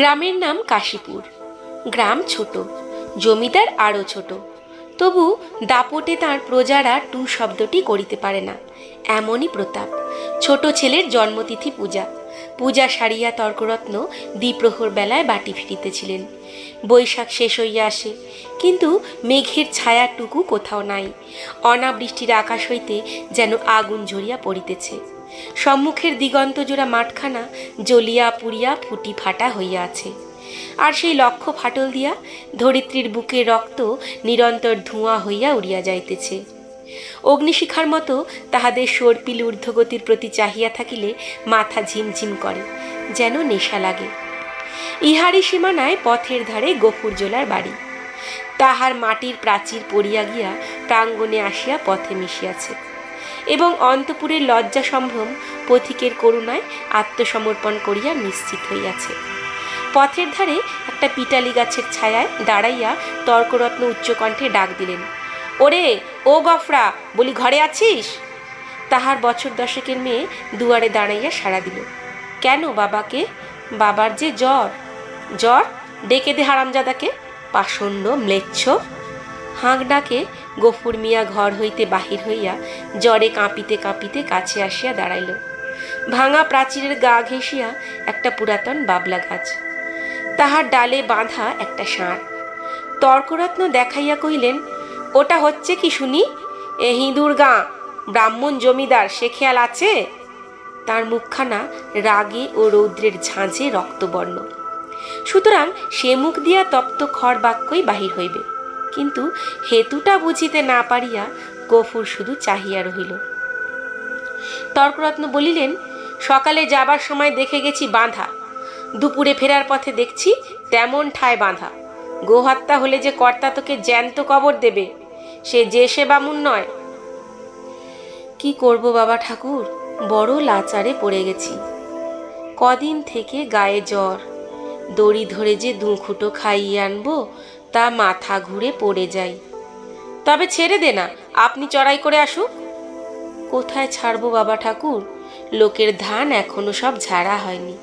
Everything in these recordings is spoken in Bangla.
গ্রামের নাম কাশীপুর। গ্রাম ছোট, জমিদার আরও ছোট। তবু দাপটে তার প্রজারা টু শব্দটি করিতে পারে না, এমনই প্রতাপ। ছোট ছেলের জন্মতিথি পূজা। পূজা সারিয়া তর্করত্ন দ্বিপ্রহর বেলায় বাটি ফিরিতেছিলেন বৈশাখ শেষ হইয়া আসে, কিন্তু মেঘের ছায়াটুকু কোথাও নাই। অনাবৃষ্টির আকাশ হইতে যেন আগুন ঝরিয়া পড়িতেছে। সম্মুখের দিগন্ত জোড়া মাঠখানা জ্বলিয়া পুড়িয়া ফুটি ফাটা হইয়া আছে আর সেই লক্ষ্য ফাটল দিয়া ধরিত্রীর বুকে রক্ত নিরন্তর ধোঁয়া হইয়া উড়িয়া যাইতেছে। অগ্নিশিখার মতো তাহাদের সর্পিল ঊর্ধ্বগতির প্রতি চাহিয়া থাকিলে মাথা ঝিমঝিম করে, যেন নেশা লাগে। ইহারি সীমানায় পথের ধারে গফুর জোলার বাড়ি। তাহার মাটির প্রাচীর পড়িয়া গিয়া প্রাঙ্গণে আসিয়া পথে মিশিয়াছে। এবং অন্তপুরের লজ্জা সম্ভ্রম পথিকের করুণায় আত্মসমর্পণ করিয়া নিশ্চিত হইয়াছে। পথের ধারে একটা পিটালি গাছের ছায়ায় দাঁড়াইয়া তর্করত্ন উচ্চকণ্ঠে ডাক দিলেন, ওরে, ও গফরা, বলি ঘরে আছিস? তাহার বছর দশেকের মেয়ে দুয়ারে দাঁড়াইয়া সাড়া দিল, কেন বাবাকে? বাবার যে জ্বর। জ্বর? ডেকে দে হারামজাদাকে, পাষণ্ড, ম্লেচ্ছ। হাঁক ডাকে গফুর মিয়া ঘর হইতে বাহির হইয়া জ্বরে কাঁপিতে কাঁপিতে কাছে আসিয়া দাঁড়াইল। ভাঙা প্রাচীরের গা ঘেঁষিয়া একটা পুরাতন বাবলা গাছ। তাহার ডালে বাঁধা একটা ষাঁড়। তর্করত্ন দেখাইয়া কহিলেন, ওটা হচ্ছে কি শুনি? এ হিঁদুর গাঁ, ব্রাহ্মণ জমিদার, সে খেয়াল আছে? তার মুখখানা রাগে ও রৌদ্রের ঝাঁঝে রক্তবর্ণ। সুতরাং সে মুখ দিয়া তপ্ত খড় বাক্যই বাহির হইবে। কিন্তু হেতুটা বুঝিতে না পারিয়া গফুর শুধু চাহিয়া রহিল। তর্করত্ন বলিলেন, সকালে যাবার সময় দেখে গেছি বাঁধা। দুপুরে ফেরার পথে দেখছি তেমন ঠায় বাঁধা। গোহত্যা হলে যে কর্তা তোকে জ্যান্ত কবর দেবে, সে যে সে বামুন নয়। কি করব বাবা ঠাকুর? বড় লাচারে পড়ে গেছি। কদিন থেকে গায়ে জ্বর। দড়ি ধরে যে দুঁখুটো খাইয়ে আনব তা মাথা ঘুরে পড়ে যাই। তবে ছেড়ে দে না, আপনি চড়াই করে আসুক। কোথায় ছাড়বো বাবা ঠাকুর? লোকের ধান এখনও সব ঝাড়া হয়নি।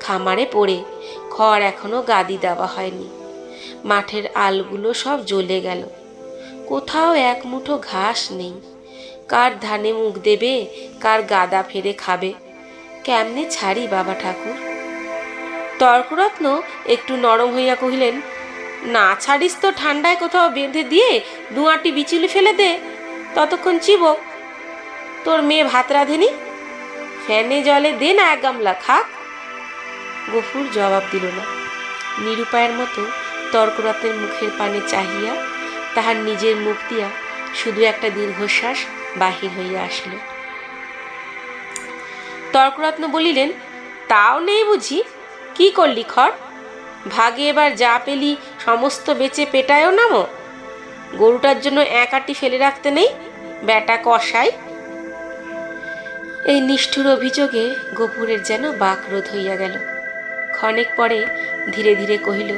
খামারে পড়ে খড় এখনও গাদি দেওয়া হয়নি। মাঠের আলগুলো সব জ্বলে গেল। কোথাও এক মুঠো ঘাস নেই। কার ধানে মুখ দেবে, কার গাদা ফেরে খাবে? কেমনে ছাড়ি বাবা ঠাকুর? তর্করত্ন একটু নরম হইয়া কহিলেন না ছাড়িস তো ঠান্ডায় কোথাও বেঁধে দিয়ে দুয়াটি বিচুলি ফেলে দে। ততক্ষণ চিবক তোর মেয়ে ভাত রাঁধেনি? ফ্যানে জলে দে না এক গামলা খাক। গফুর জবাব দিল না। নিরুপায়ের মতো তর্করত্নের মুখের পানে চাহিয়া তাহার নিজের মুখ দিয়া শুধু একটা দীর্ঘশ্বাস বাহির হইয়া আসলো। তর্করত্ন বলিলেন, তাও নেই বুঝি? কি করলি খড়? ভাগে এবার যা পেলি সমস্ত বেচে পেটায়ও নামো। গরুটার জন্য এক আটি ফেলে রাখতে নেই, ব্যাটা কষাই এই নিষ্ঠুর অভিযোগে গোপুরের যেন বাকরোধ হইয়া গেল। ক্ষণেক পরে ধীরে ধীরে কহিল,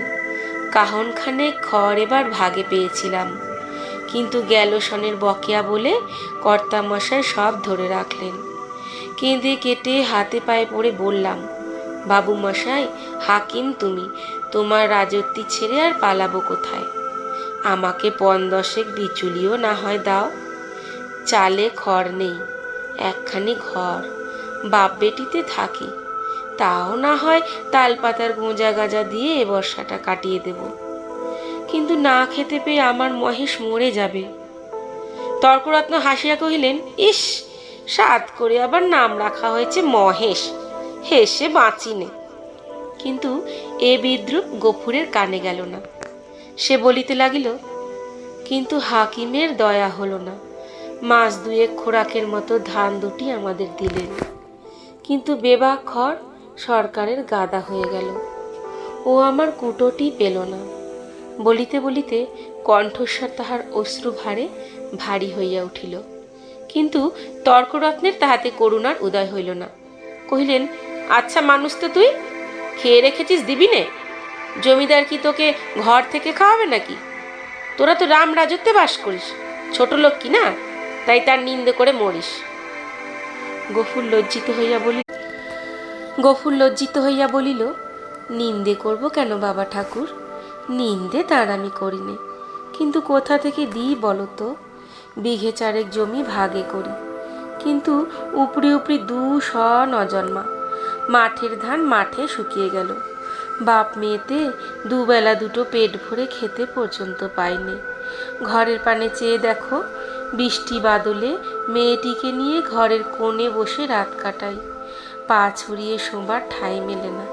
কাহনখানে খড় এবার ভাগে পেয়েছিলাম। কিন্তু গেল সনের বকেয়া বলে কর্তামশাই সব ধরে রাখলেন। কেঁদে কেটে হাতে পায়ে পড়ে বললাম বাবু মশাই, হাকিম তুমি, তোমার রাজত্বি ছেড়ে আর পালাবো কোথায়? আমাকে পন দশেক বিচুলিও না হয় দাও। চালে খড় নেই, একখানি ঘর, বাপ বেটিতে থাকি। তাও না হয় তালপাতার গোঁজা গাজা দিয়ে এ বর্ষাটা কাটিয়ে দেব। কিন্তু না খেতে পেয়ে আমার মহেশ মরে যাবে। তর্করত্ন হাসিয়া কহিলেন, ইস, সাত করে আবার নাম রাখা হয়েছে মহেশ। হেসে বাঁচিনে। কিন্তু এ বিদ্রুপ গফুরের কানে গেল না। সে বলিতে লাগিল, কিন্তু হাকিমের দয়া হলো না। মাস দুয়েক খোরাকের মতো ধান দুটি আমাদের দিলেন। কিন্তু বেবা খড় সরকারের গাদা হয়ে গেল। ও আমার কুটোটি পেল না। বলিতে বলিতে কণ্ঠস্বর তাহার অশ্রু ভারে ভারী হইয়া উঠিল। কিন্তু তর্করত্নের তাহাতে করুণার উদয় হইল না। কহিলেন আচ্ছা মানুষ তো তুই, খেয়ে রেখেছিস দিবি নে জমিদার কি তোকে ঘর থেকে খাওয়াবে নাকি? তোরা তো রাম রাজত্বে বাস করিস, ছোট লোক কি না? তাই তার নিন্দে করে মরিস। গফুর লজ্জিত হইয়া বলি গফুর লজ্জিত হইয়া বলিল, নিন্দে করব কেন বাবা ঠাকুর? নিন্দে তার আমি করিনি। কিন্তু কোথা থেকে দিই বলো তো বিঘে চারেক জমি ভাগে করি। কিন্তু উপরি উপরি দু শ নজন্মা মাঠের ধান মাঠে শুকিয়ে গেল। বাপ মেয়েতে দুবেলা দুটো পেট ভরে খেতে পর্যন্ত পাইনি ঘরের পানে চেয়ে দেখো, বৃষ্টি বাদলে মেয়েটিকে নিয়ে ঘরের কোণে বসে রাত কাটাই। পা ছড়িয়ে শোবার ঠাঁই মেলে না।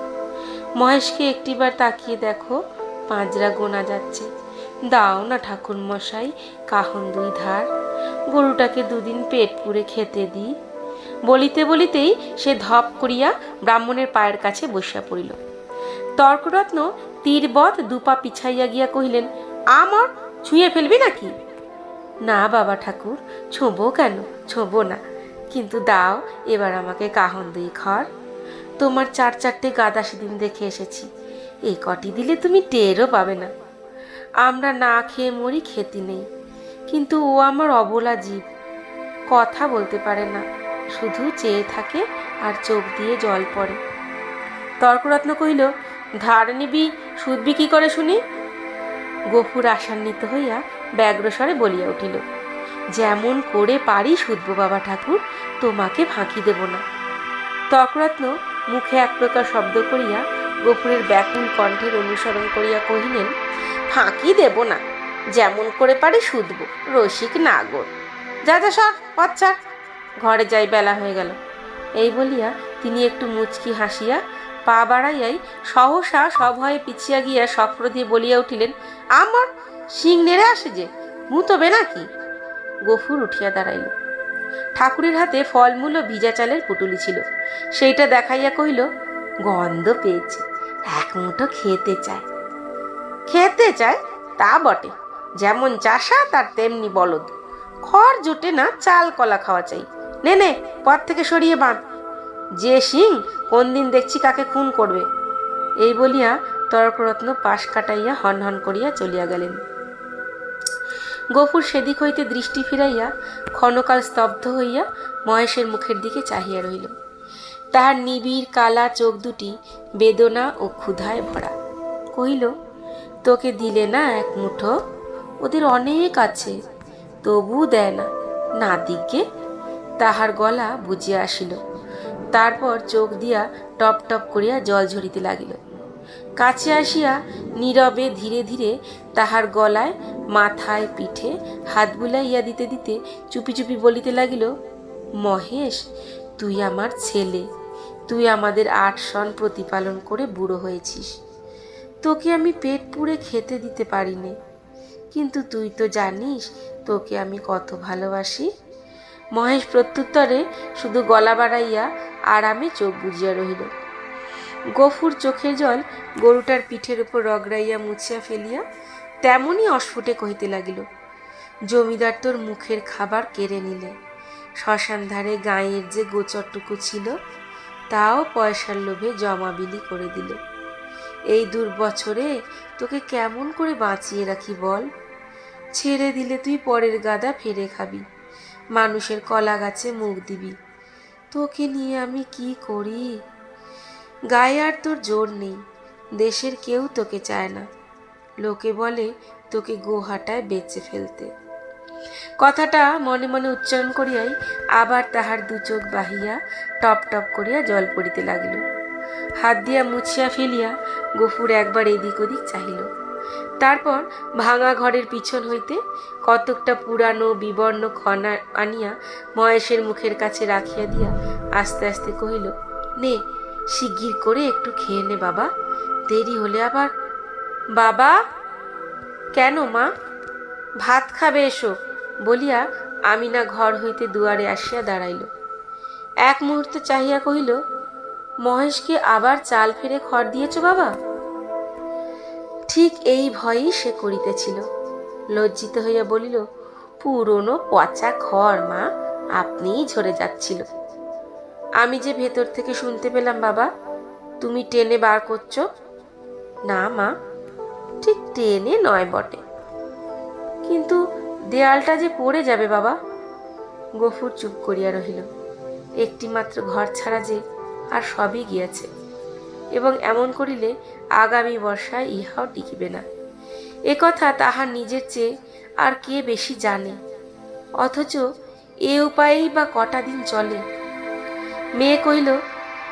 মহেশকে একটিবার তাকিয়ে দেখো, পাঁজরা গোনা যাচ্ছে। দাও না ঠাকুর মশাই কাহন দুই ধার। গরুটাকে দুদিন পেট পুড়ে খেতে দিই। বলিতে বলিতেই সে ধপ করিয়া ব্রাহ্মণের পায়ের কাছে বসিয়া পড়িল। তর্করত্ন তীরবৎ দুপা পিছাইয়া গিয়া কহিলেন, আমর, ছুঁয়ে ফেলবি নাকি? না বাবা ঠাকুর, ছোঁবো কেন? ছোঁবো না। কিন্তু দাও, এবার আমাকে কাহন দুই খড় তোমার চার চারটে গাদা সেদিন দেখে এসেছি। এই কটি দিলে তুমি টেরও পাবে না। আমরা না খেয়ে মরি, খেতে নেই। কিন্তু ও আমার অবলা জীব। কথা বলতে পারে না। শুধু চেয়ে থাকে আর চোখ দিয়ে জল পড়ে। তর্করত্ন কহিল ধার নিবি সুদবি কি করে শুনি? গফুর আশান্বিত হইয়া ব্যগ্রস্বরে বলিয়া উঠিল, যেমন করে পারি শুধব বাবা ঠাকুর, তোমাকে ফাঁকি দেব না। তর্করত্ন মুখে এক প্রকার শব্দ করিয়া গফুরের ব্যাকুল কণ্ঠের অনুসরণ করিয়া কহিলেন, ফাঁকি দেব না, যেমন করে পারি শুধব রসিক নাগর। যা যা সর বাচ্চা ঘরে যাই বেলা হয়ে গেল। এই বলিয়া তিনি একটু মুচকি হাসিয়া পা বাড়াইয়াই সহসা সভয়ে পিছিয়া গিয়া সক্র দিয়ে বলিয়া উঠিলেন, আমার, শিং নেড়ে আসে যে মুতবে নাকি? গফুর উঠিয়া দাঁড়াইল। ঠাকুরের হাতে ফলমূল ও ভিজা চালের পুটুলি ছিল। সেইটা দেখাইয়া কহিল, গন্ধ পেয়েছে, এক মুঠো খেতে চায়। খেতে চায়? তা বটে, যেমন চাষা তার তেমনি বলদ। খড় জোটে না চাল কলা খাওয়া চাই। নে নে, পথ থেকে সরিয়ে বাঁধ। যে সিং কোন দিন দেখছি কাকে খুন করবে। এই বলিয়া তর্করত্ন পাশ কাটাইয়া হন হন করিয়া চলিয়া গেলেন। গফুর সেদিক হইতে দৃষ্টি ফিরাইয়া ক্ষণকাল স্তব্ধ হইয়া মহেশের মুখের দিকে চাহিয়া রহিল। তাহার নিবিড় কালা চোখ দুটি বেদনা ও ক্ষুধায় ভরা। কহিল, তোকে দিলে না এক মুঠো? ওদের অনেক আছে তবু দেয় না। না দিকে তাহার গলা বুঝিয়া আসিল। তারপর চোখ দিয়া টপ টপ করিয়া জল ঝরিতে লাগিল। কাছে আসিয়া নীরবে ধীরে ধীরে তাহার গলায়, মাথায়, পিঠে হাত বুলাইয়া দিতে দিতে চুপি চুপি বলিতে লাগিল, মহেশ, তুই আমার ছেলে। তুই আমাদের আট সন প্রতিপালন করে বুড়ো হয়েছিস। তোকে আমি পেট পুড়ে খেতে দিতে পারিনি। কিন্তু তুই তো জানিস তোকে আমি কত ভালোবাসি। মহেশ প্রত্যুত্তরে শুধু গলা বাড়াইয়া আরামে চোখ বুঝিয়া রহিল। গফুর চোখের জল গরুটার পিঠের উপর রগড়াইয়া মুছিয়া ফেলিয়া তেমনই অস্ফুটে কহিতে লাগিল, জমিদার তোর মুখের খাবার কেড়ে নিলে। শ্মশান ধারে গাঁয়ের যে গোচরটুকু ছিল, তাও পয়সার লোভে জমাবিলি করে দিল। এই দুর্বছরে তোকে কেমন করে বাঁচিয়ে রাখি বল? ছেড়ে দিলে তুই পরের গাদা ফেরে খাবি। মানুষের কলা গাছে মুখ দিবি। তোকে নিয়ে আমি কি করি? গায়ে আর তোর জোর নেই, দেশের কেউ তোকে চায় না। লোকে বলে তোকে গোহাটায় বেঁচে ফেলতে। কথাটা মনে মনে উচ্চারণ করিয়াই আবার তাহার দু চোখ বাহিয়া টপ টপ করিয়া জল পড়িতে লাগিল। হাত দিয়া মুছিয়া ফেলিয়া গফুর একবার এদিক ওদিক চাহিল। তারপর ভাঙা ঘরের পিছন হইতে কতকটা পুরানো বিবর্ণ খনা আনিয়া মহেশের মুখের কাছে রাখিয়া দিয়া আস্তে আস্তে কহিল, নে, শিগগির করে একটু খেয়ে নে বাবা, দেরি হলে আবার বাবা? কেন মা? ভাত খাবে এসো বলিয়া আমিনা ঘর হইতে দুয়ারে আসিয়া দাঁড়াইল। এক মুহূর্ত চাহিয়া কহিল, মহেশকে আবার চাল ফেরে খড় দিয়েছ বাবা? ঠিক এই ভয়ই সে করিতেছিল। লজ্জিত হইয়া বলিল, পুরনো পচা খড়, মা, আপনিই ঝরে যাচ্ছিল। আমি যে ভেতর থেকে শুনতে পেলাম, বাবা, তুমি টেনে বার করছ? না, মা, ঠিক টেনে নয় বটে। কিন্তু দেয়ালটা যে পড়ে যাবে, বাবা? গফুর চুপ করিয়া রহিল। একটি মাত্র ঘর ছাড়া যে আর সবই গিয়েছে। এবং এমন করিলে আগামী বর্ষায় ইহাও টিকিবে না। এ কথা তাহার নিজের চেয়ে আর কে বেশি জানে? অথচ এ উপায়েই বা কটা দিন চলে? মেয়ে কইল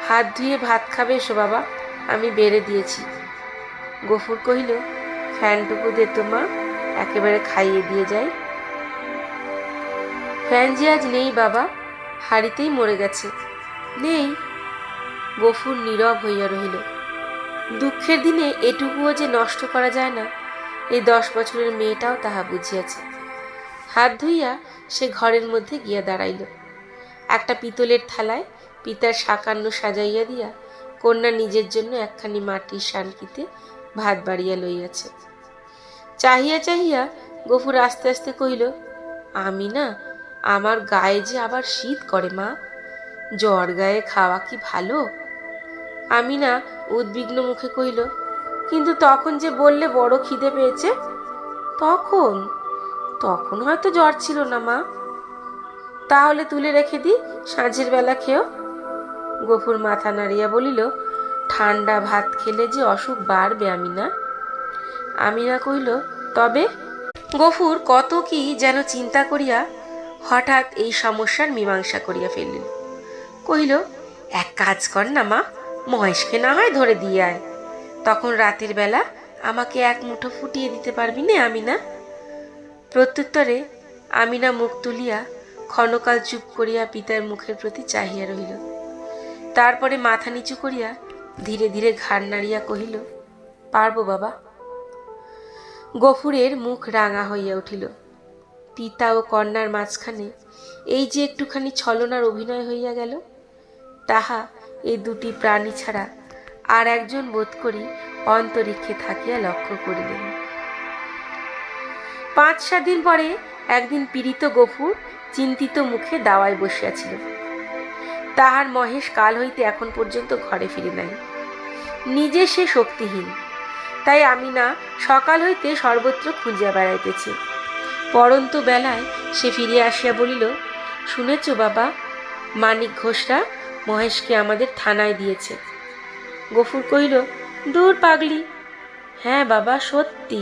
হাত ধুয়ে ভাত খাবে এসো বাবা, আমি বেড়ে দিয়েছি। গফুর কহিল, ফ্যানটুকু দে তো মা, একেবারে খাইয়ে দিয়ে যাই। ফ্যান যে আজ নেই বাবা, হাড়িতেই মরে গেছে। নেই? গফুর নীরব হইয়া রহিল। দুঃখের দিনে এটুকুও যে নষ্ট করা যায় না, এই দশ বছরের মেয়েটাও তাহা বুঝিয়াছে। হাত ধুইয়া সে ঘরের মধ্যে গিয়া দাঁড়াইল। একটা পিতলের থালায় পিতার সাকান্ন সাজাইয়া দিয়া কন্যা নিজের জন্য একখানি মাটির শানকিতে ভাত বাড়িয়া লইয়াছে। চাহিয়া চাহিয়া গফুর আস্তে আস্তে কহিল, আমি না, আমার গায়ে যে আবার শীত করে মা, জ্বর গায়ে খাওয়া কি ভালো? আমি না উদ্বিগ্ন মুখে কহিল, কিন্তু তখন যে বললে বড় খিদে পেয়েছে? তখন? তখন হয়তো জ্বর ছিল না, মা। তাহলে তুলে রেখে দিই সাঁঝের বেলা খেয়েও গফুর মাথা নাড়িয়া বলিল ঠান্ডা ভাত খেলে যে অসুখ বাড়বে আমি না আমিনা কহিল, তবে? গফুর কত কি যেন চিন্তা করিয়া হঠাৎ এই সমস্যার মীমাংসা করিয়া ফেলিল। কহিল, এক কাজ কর না, মা। মহেশকে না হয় ধরে দিয়ে আয়। তখন রাতের বেলা আমাকে এক মুঠো ফুটিয়ে দিতে পারবি না আমি না প্রত্যুত্তরে আমিনা মুখ তুলিয়া ক্ষণকাল চুপ করিয়া পিতার মুখের প্রতি চাহিয়া রহিল। তারপরে মাথা নিচু করিয়া ধীরে ধীরে ঘাড় নাড়িয়া কহিল, পারব বাবা। গফুরের মুখ রাঙা হইয়া উঠিল। পিতা ও কন্যার মাঝখানে এই যে একটুখানি ছলনার অভিনয় হইয়া গেল, তাহা এই দুটি প্রাণী ছাড়া আর একজন বোধ করি অন্তরিক্ষে থাকিয়া লক্ষ্য করিলেন। পাঁচ, সাত দিন পরে একদিন পীড়িত গফুর চিন্তিত মুখে দাওয়ায় বসিয়াছিল। তাহার মহেশ কাল হইতে এখন পর্যন্ত ঘরে ফিরে নাই। নিজে সে শক্তিহীন, তাই আমি না সকাল হইতে সর্বত্র খুঁজিয়া বেড়াইতেছি। পরন্তু বেলায় সে ফিরিয়া আসিয়া বলিল, শুনেছ বাবা, মানিক ঘোষরা মহেশকে আমাদের থানায় দিয়েছে। গফুর কহিল, দূর পাগলি। হ্যাঁ বাবা, সত্যি।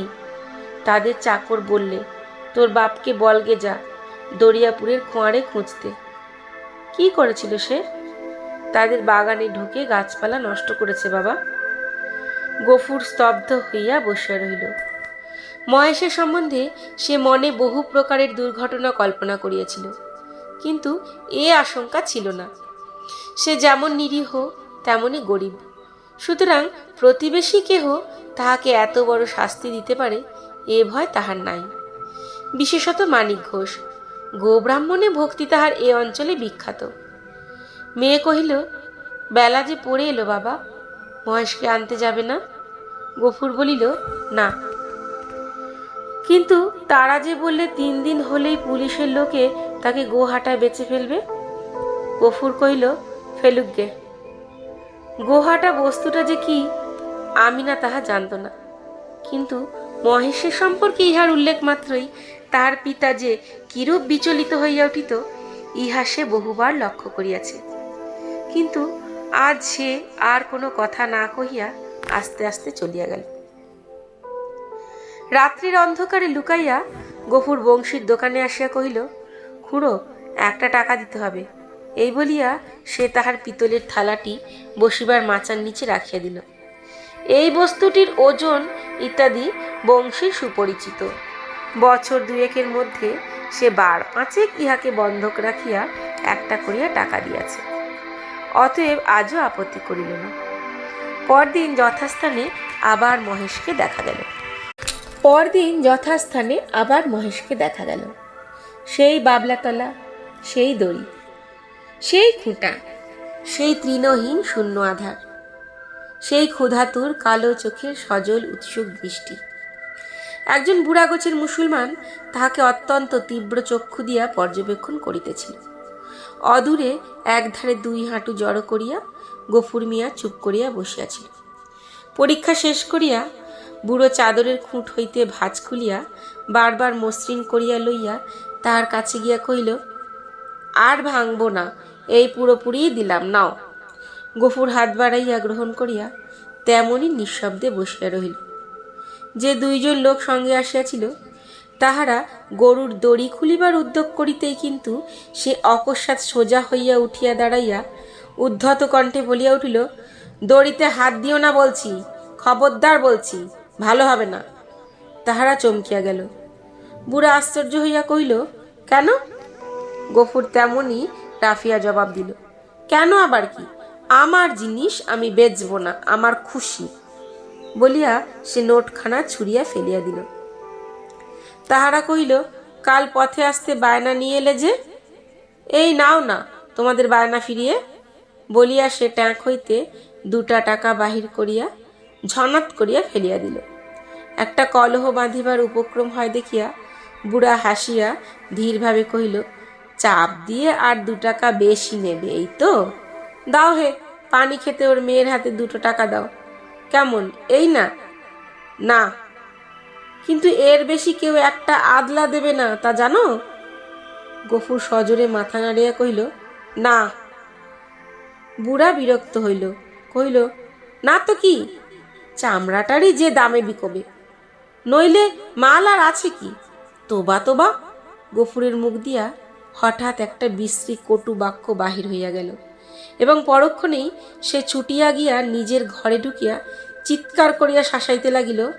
তাদের চাকর বললে, তোর বাপকে বলগে যা, দরিয়াপুরের খোঁয়ারে খুঁজতে। কি করেছিল সে? তাদের বাগানে ঢুকে গাছপালা নষ্ট করেছে বাবা। গফুর স্তব্ধ হইয়া বসিয়া রহিল। মহেশের সম্বন্ধে সে মনে বহু প্রকারের দুর্ঘটনা কল্পনা করিয়াছিল, কিন্তু এ আশঙ্কা ছিল না। সে যেমন নিরীহ, তেমনই গরিব। সুতরাং প্রতিবেশী কেহ তাহাকে এত বড় শাস্তি দিতে পারে, এ ভয় তাহার নাই। বিশেষত মানিক ঘোষ, গোব্রাহ্মণে ভক্তি তাহার এ অঞ্চলে বিখ্যাত। মেয়ে কহিল, বেলা যে পড়ে এলো বাবা, মহেশকে আনতে যাবে না? গফুর বলিল, না। কিন্তু তারা যে বললে তিন দিন হলেই পুলিশের লোকে তাকে গোহাটায় বেঁচে ফেলবে? গফুর কহিল ফেলুক গে গোহাটা, বস্তুটা যে কি, আমি না তাহা জানত না। কিন্তু মহেশের সম্পর্কে ইহার উল্লেখ মাত্রই তাহার পিতা যে কিরূপ বিচলিত হইয়া উঠিত, ইহা সে বহুবার লক্ষ্য করিয়াছে। কিন্তু আজ সে আর কোনো কথা না কহিয়া আস্তে আস্তে চলিয়া গেল। রাত্রির অন্ধকারে লুকাইয়া গফুর বংশীর দোকানে আসিয়া কহিল, খুড়ো, একটা টাকা দিতে হবে। এই বলিয়া সে তাহার পিতলের থালাটি বসিবার মাচার নিচে রাখিয়া দিল। এই বস্তুটির ওজন ইত্যাদি বংশীর সুপরিচিত। বছর দুয়েকের মধ্যে সে বার পাঁচেক ইহাকে বন্ধক রাখিয়া একটা করিয়া টাকা দিয়াছে। অতএব আজও আপত্তি করিল না। পরদিন যথাস্থানে আবার মহেশকে দেখা গেল। পরদিন যথাস্থানে আবার মহেশকে দেখা গেল। সেই বাবলাতলা, সেই দড়ি সেই খুঁটা, সেই তৃণহীন শূন্য আধার, সেই ক্ষুধাতুর কালো চোখের সজল উৎসুক দৃষ্টি। একজন বুড়াগোছের মুসলমান তাহাকে অত্যন্ত তীব্র চক্ষু দিয়া পর্যবেক্ষণ করিতেছিল। অদূরে একধারে দুই হাঁটু জড়ো করিয়া গফুর মিয়া চুপ করিয়া বসিয়াছিল। পরীক্ষা শেষ করিয়া বুড়ো চাদরের খুঁট হইতে ভাঁজ খুলিয়া বারবার মসৃণ করিয়া লইয়া তাহার কাছে গিয়া কহিল, আর ভাঙব না এই পুরোপুরি দিলাম, নাও। গফুর হাত বাড়াইয়া গ্রহণ করিয়া তেমনই নিঃশব্দে বসিয়া রহিল। যে দুইজন লোক সঙ্গে আসিয়াছিল, তাহারা গরুর দড়ি খুলিবার উদ্যোগ করিতেই কিন্তু সে অকস্মাৎ সোজা হইয়া উঠিয়া দাঁড়াইয়া উদ্ধত কণ্ঠে বলিয়া উঠিল, দড়িতে হাত দিও না বলছি, খবরদার বলছি, ভালো হবে না। তাহারা চমকিয়া গেল। বুড়া আশ্চর্য হইয়া কহিল, কেন? গফুর তেমনই রাফিয়া জবাব দিল, কেন আবার কি? আমার জিনিস আমি বেচব না, আমার খুশি। বলিয়া সে নোটখানা ছুঁড়িয়া ফেলিয়া দিল। তাহারা কহিল, কাল পথে আসতে বায়না নিয়ে এলে যে? এই নাও না, তোমাদের বায়না ফিরিয়ে। বলিয়া সে ট্যাঁক হইতে দুটা টাকা বাহির করিয়া ঝনাত করিয়া ফেলিয়া দিল। একটা কলহ বাঁধিবার উপক্রম হয় দেখিয়া বুড়া হাসিয়া ধীরভাবে কহিল চাপ দিয়ে আর দু টাকা বেশি নেবে, এই তো? দাও হে, পানি খেতে ওর মেয়ের হাতে দুটো টাকা দাও। কেমন, এই না? না। কিন্তু এর বেশি কেউ একটা আদলা দেবে না, তা জানো? গফুর সজোরে মাথা নাড়িয়া কহিল, না। বুড়া বিরক্ত হইল, কহিল, না তো কি? চামড়াটারই যে দামে বিকবে। নইলে মাল আর আছে কি? তোবা তোবা। গফুরের মুখ দিয়া হঠাৎ একটা বিশ্রী কটু বাক্য বাহির হইয়া গেল। এবং পরক্ষণেই সে ছুটিয়া গিয়া নিজের ঘরে ঢুকিয়া চিৎকার করিয়া শাসাইতে লাগিল,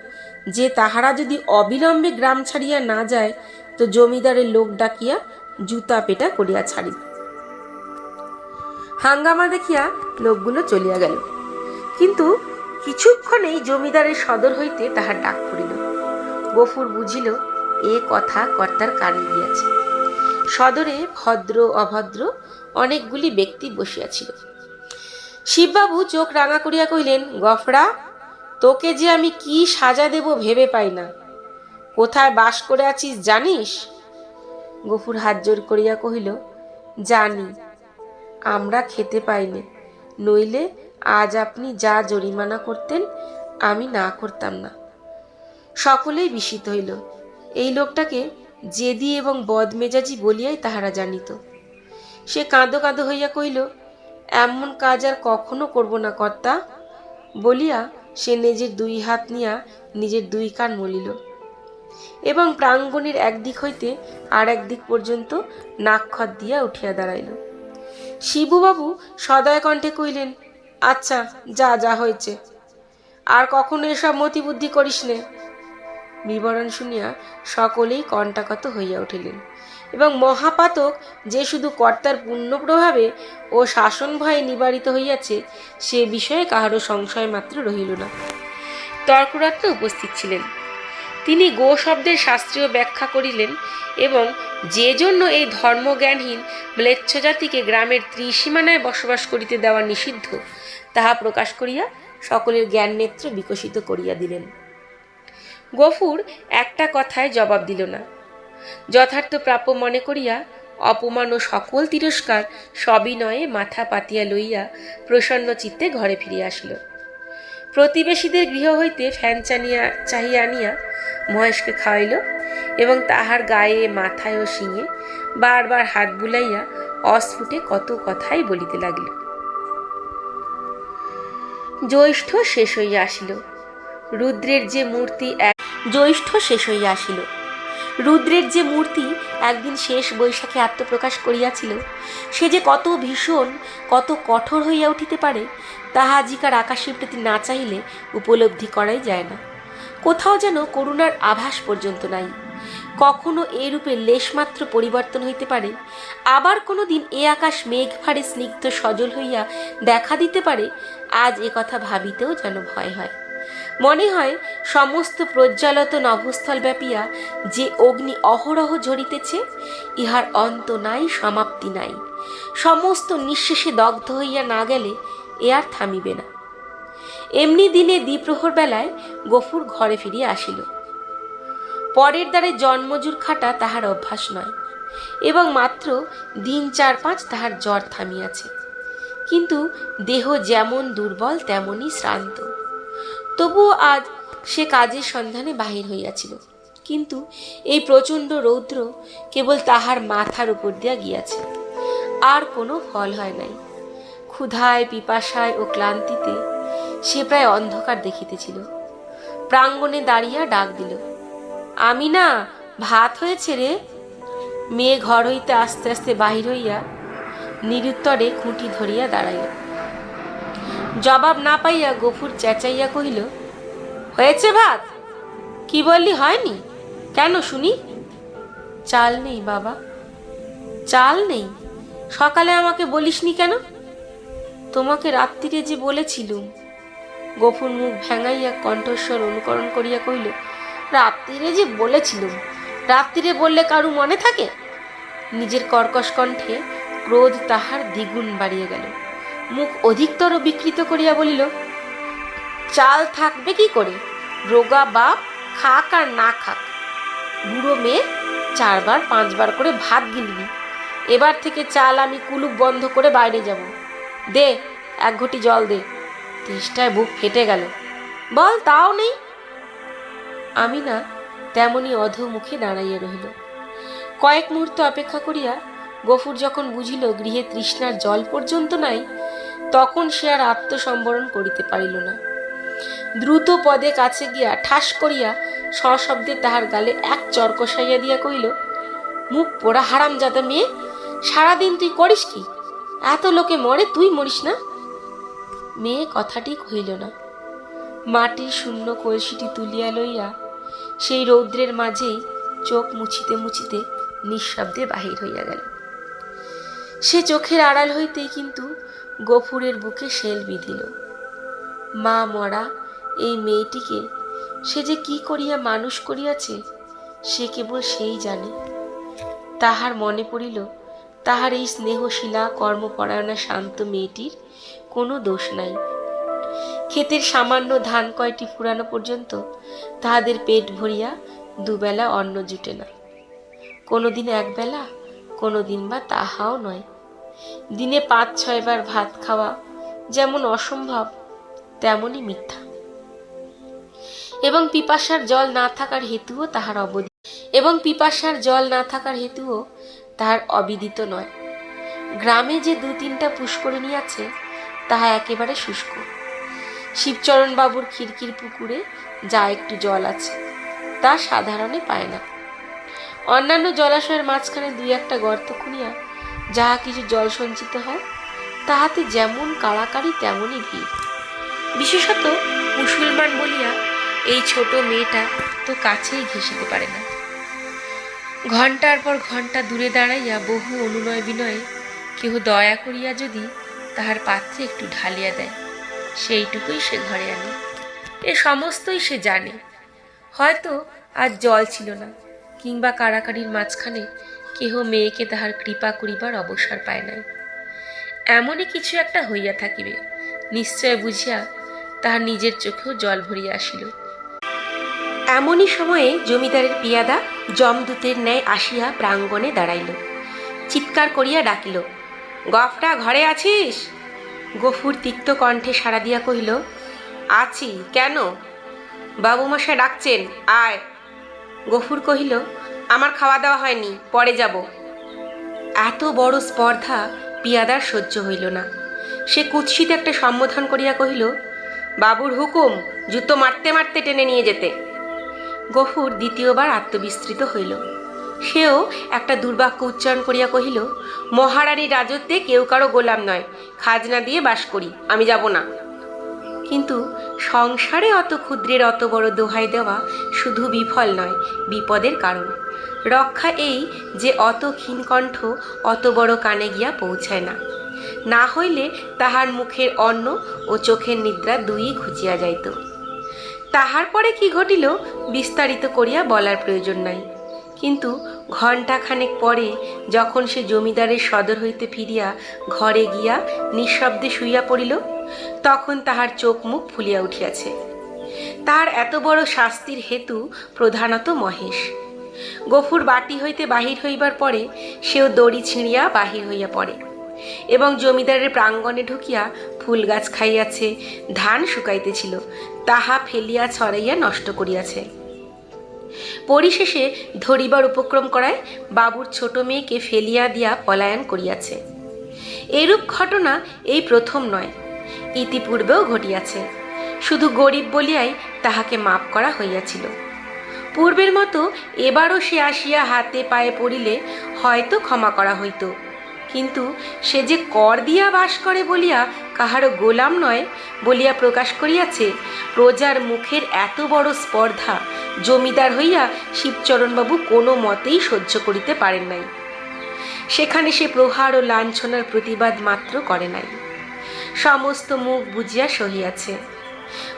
যে তাহারা যদি অবিলম্বে গ্রাম ছাড়িয়া না যায়, তো জমিদারের লোক ডাকিয়া জুতা পেটা করিয়া ছাড়িবে। হাঙ্গামা দেখিয়া লোকগুলো চলিয়া গেল। কিন্তু কিছুক্ষণেই জমিদারের সদর হইতে তাহার ডাক পড়িল। গফুর বুঝিল, এ কথা কর্তার কানে গিয়াছে। সদরে ভদ্র, অভদ্র অনেকগুলি ব্যক্তি বসিয়াছিল। শিববাবু চোখ রাঙা করিয়া কহিলেন গফরা তোকে যে আমি কি সাজা দেব ভেবে পাই না। কোথায় বাস করে আছিস জানিস? গফুর হাত জোর করিয়া কহিল, জানি, আমরা খেতে পাইনি। নইলে আজ আপনি যা জরিমানা করতেন, আমি না করতাম না সকলেই বিস্মিত হইল। এই লোকটাকে জেদি এবং বদমেজাজি বলিয়াই তাহারা জানিত। সে কাঁদো কাঁদো হইয়া কহিল, এমন কাজ আর কখনো করব না কর্তা। বলিয়া সে নিজের দুই হাত নিয়া নিজের দুই কান মলিল এবং প্রাঙ্গণের একদিক হইতে আর একদিক পর্যন্ত নাক্ষত দিয়া উঠিয়া দাঁড়াইল। শিবুবাবু সদয় কণ্ঠে কইলেন আচ্ছা যা যা হয়েছে। আর কখনো এসব মতিবুদ্ধি করিস নে। বিবরণ শুনিয়া সকলেই কণ্টাকত হইয়া উঠিলেন। এবং মহাপাতক যে শুধু কর্তার পুণ্য প্রভাবে ও শাসন ভয়ে নিবারিত হইয়াছে, সে বিষয়ে কাহারও সংশয় মাত্র রহিল না। তর্করত্ন উপস্থিত ছিলেন। তিনি গো শব্দের শাস্ত্রীয় ব্যাখ্যা করিলেন এবং যে জন্য এই ধর্মজ্ঞানহীন ম্লেচ্ছ জাতিকে গ্রামের ত্রিসীমানায় বসবাস করিতে দেওয়া নিষিদ্ধ, তাহা প্রকাশ করিয়া সকলের জ্ঞান নেত্র বিকশিত করিয়া দিলেন। গফুর একটা কথায় জবাব দিল না। যথার্থ প্রাপ্য মনে করিয়া অপমান ও সকল তিরস্কার সবিনয়ে মাথা পাতিয়া লইয়া প্রসন্ন চিত্তে ঘরে ফিরিয়া আসিল। প্রতিবেশীদের গৃহ হইতে ফ্যান চানিয়া, চাহিয়া আনিয়া মহেশকে খাওয়াইল এবং তাহার গায়ে, মাথায় ও শিঙে বারবার হাত বুলাইয়া অস্ফুটে কত কথাই বলিতে লাগিল। জ্যৈষ্ঠ শেষ হইয়া আসিল। রুদ্রের যে মূর্তি জ্যৈষ্ঠ শেষ হইয়া আসিল। রুদ্রের যে মূর্তি একদিন শেষ বৈশাখে আত্মপ্রকাশ করিয়াছিল, সে যে কত ভীষণ, কত কঠোর হইয়া উঠিতে পারে, তাহা আজিকার আকাশের প্রতি না চাহিলে উপলব্ধি করাই যায় না। কোথাও যেন করুণার আভাস পর্যন্ত নাই। কখনো এ রূপে লেশমাত্র পরিবর্তন হইতে পারে, আবার কোনো দিন এ আকাশ মেঘ ফাড়ে স্নিগ্ধ সজল হইয়া দেখা দিতে পারে, আজ এ কথা ভাবিতেও যেন ভয় হয়। মনে হয় সমস্ত প্রজ্জ্বলত নভস্থল ব্যাপিয়া যে অগ্নি অহরহ ঝরিতেছে, ইহার অন্ত নাই, সমাপ্তি নাই। সমস্ত নিঃশেষে দগ্ধ হইয়া না গেলে এ আর থামিবে না। এমনি দিনে দ্বিপ্রহর বেলায় গফুর ঘরে ফিরিয়া আসিল। পরের দ্বারে জন্মজুর খাটা তাহার অভ্যাস নয়, এবং মাত্র দিন চার পাঁচ তাহার জ্বর থামিয়াছে। কিন্তু দেহ যেমন দুর্বল তেমনই শ্রান্ত। তবুও আজ সে কাজের সন্ধানে বাহির হইয়াছিল। কিন্তু এই প্রচণ্ড রৌদ্র কেবল তাহার মাথার উপর দিয়া গিয়াছে। আর কোনো ফল হয় নাই। ক্ষুধায়, পিপাসায় ও ক্লান্তিতে সে প্রায় অন্ধকার দেখিতেছিল। প্রাঙ্গণে দাঁড়িয়া ডাক দিল আমি না ভাত হয়েছে রে? মেয়ে ঘর হইতে আস্তে আস্তে বাহির হইয়া নিরুত্তরে খুঁটি ধরিয়া দাঁড়াইল। জবাব না পাইয়া গফুর চেঁচাইয়া কহিল, হয়েছে ভাত? কি বললি হয়নি? কেন শুনি? চাল নেই বাবা। চাল নেই? সকালে আমাকে বলিসনি কেন? তোমাকে রাত্রিরে যে বলেছিলুম। গফুর মুখ ভেঙাইয়া কণ্ঠস্বর অনুকরণ করিয়া কহিল রাত্রিরে যে বলেছিলুম? রাত্রিরে বললে কারু মনে থাকে? নিজের কর্কশ কণ্ঠে ক্রোধ তাহার দ্বিগুণ বাড়িয়ে গেল। মুখ অধিকতর বিকৃত করিয়া বলিল, চাল থাকবে কি করে? রোগা বাপ খাক আর না খাক। বুড়ো মেয়ে চারবার, পাঁচবার করে ভাত গিলবি। এবার থেকে চাল আমি কুলুপ বন্ধ করে বাইরে যাব। দে, এক ঘটি জল দে। তেষ্টায় বুক ফেটে গেল। বল, তাও নেই? আমি না তেমনি অধোমুখে দাঁড়াইয়া রহিল। কয়েক মুহূর্ত অপেক্ষা করিয়া গফুর যখন বুঝিল গৃহে তৃষ্ণার জল পর্যন্ত নাই তখন সে আর আত্মসম্বরণ করিতে পারিল না। দ্রুত পদে কাছে গিয়া ঠাস করিয়া সশব্দে তাহার গালে এক চর কষাইয়া দিয়া কহিল, মুখ পোড়া হারাম যাতা মেয়ে, সারাদিন তুই করিস কি? এত লোকে মরে তুই মরিস না? মেয়ে কথাটি কহিল না। মাটির শূন্য কলসিটি তুলিয়া লইয়া সেই রৌদ্রের মাঝেই চোখ মুছিতে মুছিতে নিঃশব্দে বাহির হইয়া গেল। সে চোখের আড়াল হইতেই কিন্তু গফুরের বুকে শেল বিধিল। মা মরা, এই মেয়েটিকে সে যে কি করিয়া মানুষ করিয়াছে, সে কেবল সেই জানে। তাহার মনে পড়িল, তাহার এই স্নেহশীলা কর্মপরায়ণা শান্ত মেয়েটির কোনো দোষ নাই। ক্ষেতের সামান্য ধান কয়টি ফুরানো পর্যন্ত তাহাদের পেট ভরিয়া দুবেলা অন্ন জুটে না। কোনোদিন একবেলা, কোনোদিন বা তাহাও নয়। দিনে পাঁচ, ছয়বার ভাত খাওয়া যেমন অসম্ভব, তেমনই মিথ্যা। এবং পিপাসার জল না থাকার হেতুও তাহার অবধি, এবং পিপাসার জল না থাকার হেতুও তাহার অবিদিত নয়। গ্রামে যে দু তিনটা পুষ্করিণী আছে, তাহা একেবারে শুষ্ক। শিবচরণ বাবুর খিড়কির পুকুরে যা একটু জল আছে, তা সাধারণে পায় না। অন্যান্য জলাশয়ের মাঝখানে দুই একটা গর্ত খুঁড়িয়া যাহা কিছু জল সঞ্চিত হয়, তাহাতে যেমন কাড়াকাড়ি তেমনই ভিড়। বিশেষত মুসলমান বলিয়া এই ছোট মেয়েটা তো কাছেই ঘেঁষিতে পারে না। ঘণ্টার পর ঘণ্টা দূরে দাঁড়াইয়া বহু অনুনয় বিনয়ে কেহ দয়া করিয়া যদি তাহার পাত্রে একটু ঢালিয়া দেয়, সেইটুকুই সে ঘরে আনে। এ সমস্তই সে জানে। হয়তো আর জল ছিল না, কিংবা কাড়াকাড়ির মাঝখানে কেহ মেয়েকে তাহার কৃপা করিবার অবসর পায় নাই। এমনই কিছু একটা হইয়া থাকিবে, নিশ্চয় বুঝিয়া তাহার নিজের চোখেও জল ভরিয়া আসিল। এমনই সময়ে জমিদারের পিয়াদা জমদূতের ন্যায় আসিয়া প্রাঙ্গণে দাঁড়াইল। চিৎকার করিয়া ডাকিল, গফটা, ঘরে আছিস? গফুর তিক্ত কণ্ঠে সাড়া দিয়া কহিল, আছি, কেন? বাবুমশাই ডাকছেন, আয়। গফুর কহিল আমার খাওয়া দাওয়া হয়নি, পরে যাব। এত বড় স্পর্ধা পিয়াদার সহ্য হইল না। সে কুৎসিত একটা সম্বোধন করিয়া কহিল, বাবুর হুকুম জুতো মারতে মারতে টেনে নিয়ে যেতে। গফুর দ্বিতীয়বার আত্মবিস্তৃত হইল। সেও একটা দুর্বাক্য উচ্চারণ করিয়া কহিল, মহারানী রাজত্বে কেউ কারও গোলাম নয়, খাজনা দিয়ে বাস করি, আমি যাব না। কিন্তু সংসারে অত ক্ষুদ্রের অত বড় দোহাই দেওয়া শুধু বিফল নয়, বিপদের কারণ। রক্ষা এই যে অত ক্ষীণকণ্ঠ অত বড় কানে গিয়া পৌঁছায় না। না হইলে তাহার মুখের অন্ন ও চোখের নিদ্রা দুই ঘুচিয়া যাইত। তাহার পরে কি ঘটিল, বিস্তারিত করিয়া বলার প্রয়োজন নাই। কিন্তু ঘণ্টাখানেক পরে যখন সে জমিদারের সদর হইতে ফিরিয়া ঘরে গিয়া নিঃশব্দে শুইয়া পড়িল, তখন তাহার চোখ মুখ ফুলিয়া উঠিয়াছে। তাহার এত বড় শাস্তির হেতু প্রধানত মহেশ। গফুর বাটি হইতে বাহির হইবার পরে সেও দড়ি ছিঁড়িয়া বাহির হইয়া পড়ে এবং জমিদারের প্রাঙ্গণে ঢুকিয়া ফুল গাছ খাইয়াছে, ধান শুকাইতেছিল, তাহা ফেলিয়া ছড়াইয়া নষ্ট করিয়াছে। পরিশেষে ধরিবার উপক্রম করায় বাবুর ছোট মেয়েকে ফেলিয়া দিয়া পলায়ন করিয়াছে। এরূপ ঘটনা এই প্রথম নয়, ইতিপূর্বেও ঘটিয়াছে। শুধু গরিব বলিয়াই তাহাকে মাপ করা হইয়াছিল। পূর্বের মতো এবারও সে আসিয়া হাতে পায়ে পড়িলে হয়তো ক্ষমা করা হইত। কিন্তু সে যে কর দিয়া বাস করে বলিয়া কাহারও গোলাম নয় বলিয়া প্রকাশ করিয়াছে, প্রজার মুখের এত বড় স্পর্ধা জমিদার হইয়া শিবচরণবাবু কোনো মতেই সহ্য করিতে পারেন নাই। সেখানে সে প্রহার ও লাঞ্ছনার প্রতিবাদ মাত্র করে নাই। সমস্ত মুখ বুঝিয়া সহিয়াছে।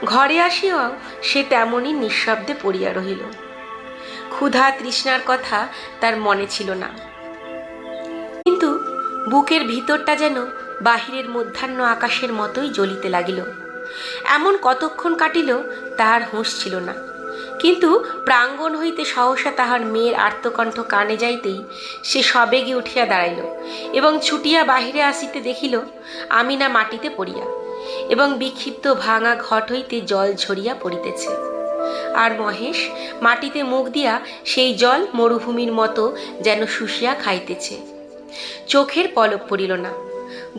ঘরে আসিয়াও সে তেমনই নিঃশব্দে পড়িয়া রহিল। ক্ষুধা তৃষ্ণার কথা তার মনে ছিল না। কিন্তু বুকের ভিতরটা যেন বাহিরের মধ্যাহ্ন আকাশের মতোই জ্বলিতে লাগিল। এমন কতক্ষণ কাটিল তাহার হুঁশ ছিল না। কিন্তু প্রাঙ্গণ হইতে সহসা তাহার মেয়ের আর্তকণ্ঠ কানে যাইতেই সে সবেগে উঠিয়া দাঁড়াইল এবং ছুটিয়া বাহিরে আসিতে দেখিল, আমি না মাটিতে পড়িয়া। এবং বিক্ষিপ্ত ভাঙা ঘট হইতে জল ঝরিয়া পড়িতেছে। আর মহেশ মাটিতে মুখ দিয়া সেই জল মরুভূমির মতো যেন শুষিয়া খাইতেছে। চোখের পলক পড়িল না।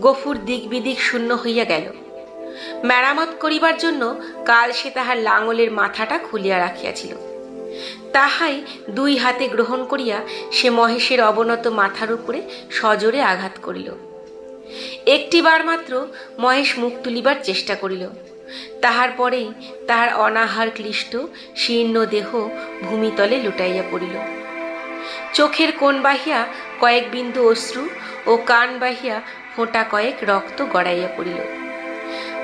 গফুর দিক বিদিক শূন্য হইয়া গেল। মেরামত করিবার জন্য কাল সে তাহার লাঙলের মাথাটা খুলিয়া রাখিয়াছিল। তাহাই দুই হাতে গ্রহণ করিয়া সে মহেশের অবনত মাথার উপরে সজোরে আঘাত করিল। একটিবার মাত্র মহেশ মুখ তুলিবার চেষ্টা করিল। তাহার পরেই তাহার অনাহার ক্লিষ্ট, শীর্ণ দেহ ভূমিতলে লুটাইয়া পড়িল। চোখের কোণ বাহিয়া কয়েক বিন্দু অশ্রু ও কান বাহিয়া ফোঁটা কয়েক রক্ত গড়াইয়া পড়িল।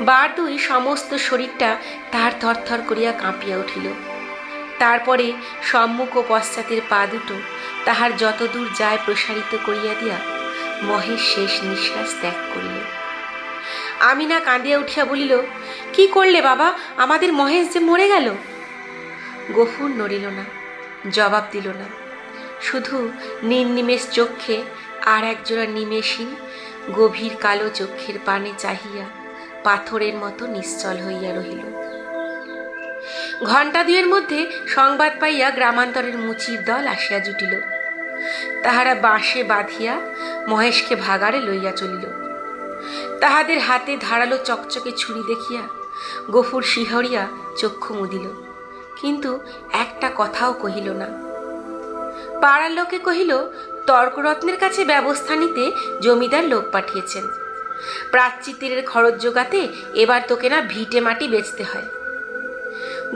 বার দুই সমস্ত শরীরটা তাহার থরথর করিয়া কাঁপিয়া উঠিল। তারপরে সম্মুখ ও পশ্চাতের পা দুটো তাহার যতদূর যায় প্রসারিত করিয়া দিয়া মহেশ শেষ নিঃশ্বাস ত্যাগ করিল। আমিনা কাঁদিয়া উঠিয়া বলিল, কি করলে বাবা? আমাদের মহেশ যে মরে গেল? গফুর নড়িল না, জবাব দিল না। শুধু নির্নিমেষ চক্ষে আর একজোড়া নিমেষহীন গভীর কালো চক্ষের পানে চাহিয়া পাথরের মতো নিশ্চল হইয়া রহিল। ঘণ্টা দুয়ের মধ্যে সংবাদ পাইয়া গ্রামান্তরের মুচির দল আসিয়া জুটিল। তাহারা বাঁশে বাঁধিয়া মহেশকে ভাগাড়ে লইয়া চলিল। তাহাদের হাতে ধারালো চকচকে ছুরি দেখিয়া গফুর শিহরিয়া চক্ষু মুদিল। কিন্তু একটা কথাও কহিল না। পাড়ার লোকে কহিল, তর্করত্নের কাছে ব্যবস্থা নিতে জমিদার লোক পাঠিয়েছেন। প্রাচ্চিত্রের খরচ জোগাতে এবার তোকে না ভিটে মাটি বেচতে হয়।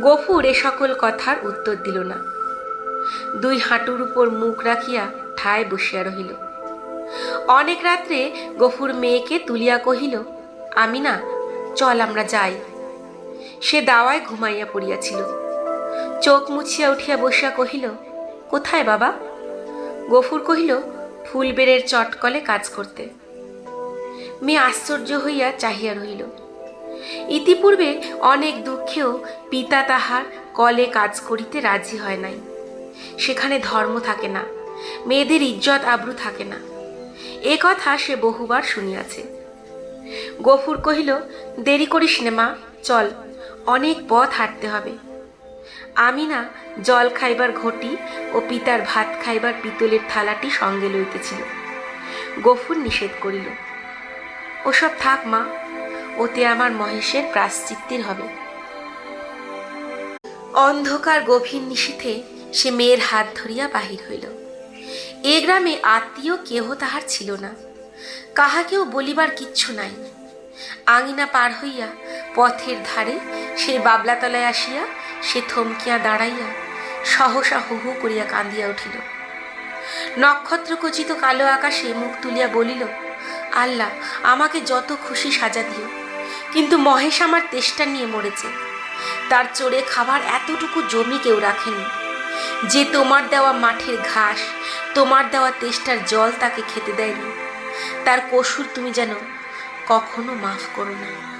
গফুর এ সকল কথার উত্তর দিল না। দুই হাঁটুর উপর মুখ রাখিয়া ঠায় বসিয়া রহিল। অনেক রাত্রে গফুর মেয়েকে তুলিয়া কহিল আমি না চল আমরা যাই। সে দাওয়ায় ঘুমাইয়া পড়িয়াছিল। চোখ মুছিয়া উঠিয়া বসিয়া কহিল, কোথায় বাবা? গফুর কহিল, ফুলবেড়ের চটকলে কাজ করতে। মেয়ে আশ্চর্য হইয়া চাহিয়া রহিল। ইতিপূর্বে অনেক দুঃখেও পিতা তাহার কলে কাজ করিতে রাজি হয় নাই। সেখানে ধর্ম থাকে না, মেয়েদের ইজ্জত আব্রু থাকে না। এ কথা সে বহুবার শুনিয়াছে। গফুর কহিল, দেরি করিস নে মা, চল, অনেক পথ হাঁটতে হবে। আমি না জল খাইবার ঘটি ও পিতার ভাত খাইবার পিতলের থালাটি সঙ্গে লইতেছিল। গফুর নিষেধ করিল, ওসব থাক মা, ওতে আমার মহেশের প্রাশ্চিত্তির হবে। অন্ধকার গভীর নিশীথে সে মেয়ের হাত ধরিয়া বাহির হইল। এ গ্রামে আত্মীয় কেহ তাহার ছিল না। কাহাকেও বলিবার কিচ্ছু নাই। আঙিনা পার হইয়া পথের ধারে সেই বাবলাতলায় আসিয়া সে থমকিয়া দাঁড়াইয়া সহসা হু হু করিয়া কাঁদিয়া উঠিল। নক্ষত্রখচিত কালো আকাশে মুখ তুলিয়া বলিল, আল্লাহ, আমাকে যত খুশি সাজা দিও। কিন্তু মহেশ আমার তেষ্টা নিয়ে মরেছে। তার চোরে খাবার এতটুকু জমি কেউ রাখেনি। যে তোমার দেওয়া মাঠের ঘাস, তোমার দেওয়া তেষ্টার জল তাকে খেতে দেয়নি। তার কসুর তুমি যেন কখনো মাফ করো না।